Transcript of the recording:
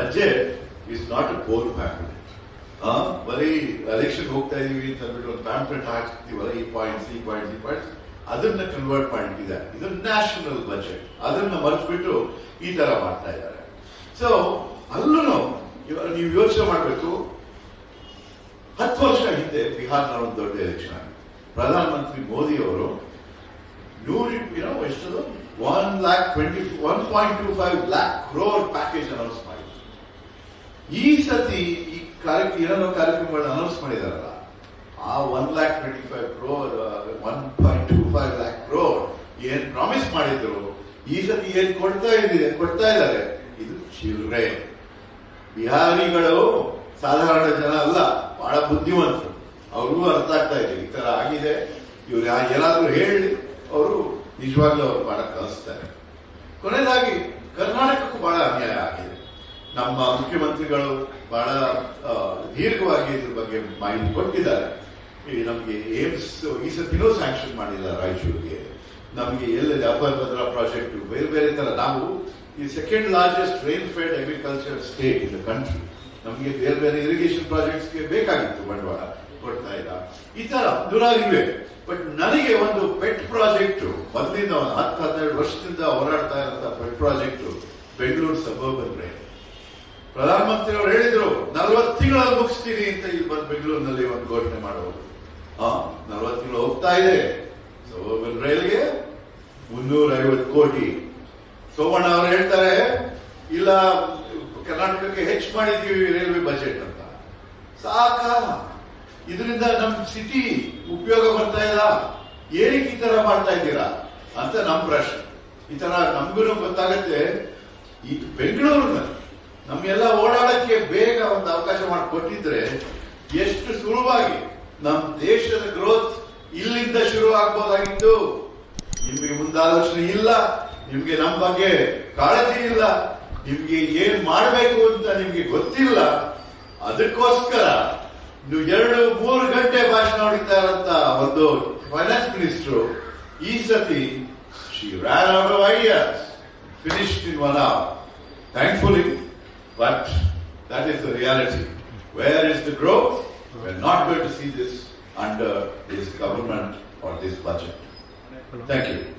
Budget is not a poor pamphlet ಬರೀ election ಹೋಗ್ತಾ ಇದೀವಿ ಅಂತ ಅಂದ್ಬಿಟ್ಟು ಒಂದು ಪ್ಯಾಂಪ್ಲೆಟ್ ಹಾಕ್ತಿವಲ್ಲ ಈ ಪಾಯಿಂಟ್ಸ್ ಈ ಪಾಯಿಂಟ್ಸ್ ಈ ಪಾಯಿಂಟ್ಸ್ ಅದನ್ನ ಕನ್ವರ್ಟ್ ಮಾಡಿದ್ದಾರೆ ಇದು ನ್ಯಾಷನಲ್ ಬಜೆಟ್ ಅದನ್ನ ಮರೆತುಬಿಟ್ಟು ಈ ತರ ಮಾಡ್ತಾ ಇದ್ದಾರೆ. ಸೊ ಅಲ್ಲೂ ನೀವು ಯೋಚನೆ ಮಾಡಬೇಕು. ಹತ್ತು ವರ್ಷ ಹಿಂದೆ ಬಿಹಾರ್ನ ಒಂದು ದೊಡ್ಡ ಎಲೆಕ್ಷನ್ ಆಗಿದೆ. ಪ್ರಧಾನಮಂತ್ರಿ ಮೋದಿ ಅವರು ನೂರ ಎಷ್ಟು one lakh twenty one point two five lakh crore package announce ಈ ಸತಿ ಈ ಕಾರ್ಯಕ್ರಮ ಏನೇನೋ ಕಾರ್ಯಕ್ರಮಗಳನ್ನ ಅನೌನ್ಸ್ ಮಾಡಿದಾರಲ್ಲ, ಆ one lakh twenty five crore one point two five lakh crore ಏನ್ ಪ್ರಾಮಿಸ್ ಮಾಡಿದ್ರು, ಈ ಸತಿ ಏನ್ ಕೊಡ್ತಾ ಇದ್ದೀರಿ ಕೊಡ್ತಾ ಇದ್ದಾರೆ? ಇದು ಚಿಲ್ರೆ ಬಿಹಾರಿಗಳು ಸಾಧಾರಣ ಜನ ಅಲ್ಲ, ಬಹಳ ಬುದ್ಧಿವಂತರು. ಅವ್ರಿಗೂ ಅರ್ಥ ಆಗ್ತಾ ಇದೆ, ಈ ತರ ಆಗಿದೆ. ಇವ್ರು ಏನಾದ್ರೂ ಹೇಳಿ, ಅವರು ನಿಜವಾಗ್ಲೂ ಅವ್ರು ಬಹಳ ಕಲಿಸ್ತಾರೆ. ಕೊನೆಯದಾಗಿ ಆಗಿದೆ ನಮ್ಮ ಮುಖ್ಯಮಂತ್ರಿಗಳು ಬಹಳ ದೀರ್ಘವಾಗಿ ಇದ್ರ ಬಗ್ಗೆ ಮಾಹಿತಿ ಕೊಟ್ಟಿದ್ದಾರೆ. ಈ ನಮಗೆ ಏಮ್ಸ್, ಈ ಸತಿನೂ ಸ್ಯಾಂಕ್ಷನ್ ಮಾಡಿಲ್ಲ ರಾಯಚೂರಿಗೆ. ನಮಗೆ ಎಲ್ಲ ಅಪರ್ ಭದ್ರಾ ಪ್ರಾಜೆಕ್ಟ್ ಬೇರೆ ಬೇರೆ ತರ. ನಾವು ಈ second largest rain fed agriculture state in the country ನಮಗೆ ಬೇರೆ ಬೇರೆ ಇರಿಗೇಷನ್ ಪ್ರಾಜೆಕ್ಟ್ಸ್ಗೆ ಬೇಕಾಗಿತ್ತು ಬಂಡವಾಳ ಕೊಡ್ತಾ ಇಲ್ಲ. ಈ ತರ ನೂರಾರಿವೆ ಬಟ್ ನನಗೆ ಒಂದು ಪೆಟ್ ಪ್ರಾಜೆಕ್ಟ್ ಮೊದಲಿಂದ ಒಂದು ಹತ್ತು, ಹನ್ನೆರಡು ವರ್ಷದಿಂದ ಹೋರಾಡ್ತಾ ಇರೋಂಥ pet project Bengaluru suburban rail ಪ್ರಧಾನಮಂತ್ರಿ ಅವರು ಹೇಳಿದ್ರು, ನಲವತ್ತು ತಿಂಗಳಲ್ಲಿ ಮುಗಿಸ್ತೀನಿ ಅಂತ ಇಲ್ಲಿ ಬಂದು ಬೆಂಗಳೂರಿನಲ್ಲಿ ಒಂದು ಘೋಷಣೆ ಮಾಡೋದು ಆ, ನಲವತ್ತು ತಿಂಗಳು ಹೋಗ್ತಾ ಇದೆ. ಸೋಮನ್ ರೈಲ್ಗೆ ಮುನ್ನೂರ ಐವತ್ತು ಕೋಟಿ. ಸೋಮಣ್ಣ ಅವರು ಹೇಳ್ತಾರೆ, ಇಲ್ಲ, ಕರ್ನಾಟಕಕ್ಕೆ ಹೆಚ್ಚು ಮಾಡಿದ್ದೀವಿ ರೈಲ್ವೆ ಬಜೆಟ್ ಅಂತ. ಸಾಕಾಲ ಇದರಿಂದ ನಮ್ ಸಿಟಿ ಉಪಯೋಗ ಬರ್ತಾ ಇಲ್ಲ. ಏನಕ್ಕೆ ಈ ತರ ಮಾಡ್ತಾ ಇದ್ದೀರಾ? ಅಂತ ನಮ್ ಪ್ರಶ್ನೆ. ಈ ತರ ನಮ್ಗೂ ಗೊತ್ತಾಗತ್ತೆ, ಈ ಬೆಂಗಳೂರಿನಲ್ಲಿ ನಮ್ಗೆಲ್ಲ ಓಡಾಡಕ್ಕೆ ಬೇಗ ಒಂದು ಅವಕಾಶ ಮಾಡಿಕೊಟ್ಟಿದ್ರೆ ಎಷ್ಟು ಸುಲಭವಾಗಿ ನಮ್ಮ ದೇಶದ ಗ್ರೋತ್ ಇಲ್ಲಿಂದ ಶುರು ಆಗ್ಬೋದಾಗಿತ್ತು. ನಿಮ್ಗೆ ಮುಂದಾಲೋಚನೆ ಇಲ್ಲ, ನಿಮ್ಗೆ ನಮ್ಮ ಬಗ್ಗೆ ಕಾಳಜಿ ಇಲ್ಲ, ನಿಮ್ಗೆ ಏನ್ ಮಾಡಬೇಕು ಅಂತ ನಿಮ್ಗೆ ಗೊತ್ತಿಲ್ಲ. ಅದಕ್ಕೋಸ್ಕರ ನೀವು ಎರಡು ಮೂರು ಗಂಟೆ ಭಾಷಣ ಇರೋಂತ ಒಂದು ಫೈನಾನ್ಸ್ ಮಿನಿಸ್ಟರ್ ಈ ಸತಿ she ran out ideas finished in one hour thankfully But that is the reality. Where is the growth? We're not going to see this under this government or this budget. Thank you.